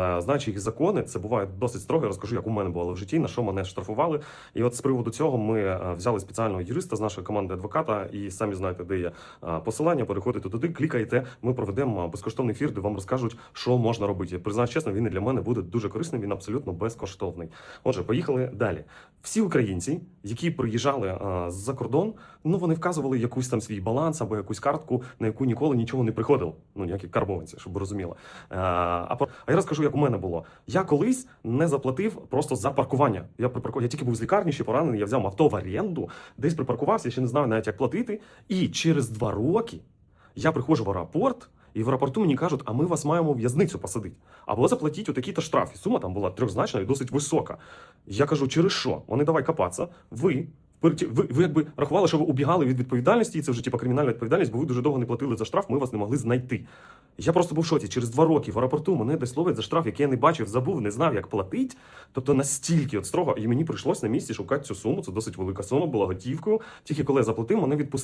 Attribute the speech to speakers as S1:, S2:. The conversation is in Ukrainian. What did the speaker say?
S1: Е, Знаючи їх закони, це буває досить строго. Я розкажу, як у мене було в житті, на що мене штрафували. І от з приводу цього ми е, взяли спеціального юриста з нашої команди адвоката, і самі знаєте, де є е, посилання. Переходите туди, клікаєте. Ми проведемо безкоштовний ефір, де вам розкажуть, що можна робити. Признаюсь чесно, він і для мене буде дуже корисним. Він абсолютно безкоштовний. Отже, поїхали далі. Всі українці, які приїжджали з-за кордон, ну вони вказували якусь там свій баланс або якусь картку, на яку ніколи нічого не приходило. Ну ніякі карбованці, щоб ви розуміли. А по- а я розкажу, як у мене було. Я колись не заплатив просто за паркування. Я припаркував, я тільки був з лікарні, ще поранений. Я взяв авто в оренду, десь припаркувався, ще не знаю навіть як платити. І через два роки я приходжу в аеропорт. І в аеропорту мені кажуть, а ми вас маємо в'язницю посадити. Або заплатіть отакий-то штраф. І сума там була трьохзначна і досить висока. Я кажу, через що? Вони давай копатися. Ви. Переті- Ви, ви якби рахували, що ви убігали від відповідальності, і це вже типа кримінальна відповідальність, бо ви дуже довго не платили за штраф, ми вас не могли знайти. Я просто був в шоці. Через два роки в аеропорту мене десь ловить за штраф, який я не бачив, забув, не знав, як платить. Тобто настільки от строго, і мені прийшлось на місці шукати цю суму. Це досить велика сума, була готівкою. Тільки коли я заплатив, мене відпустили.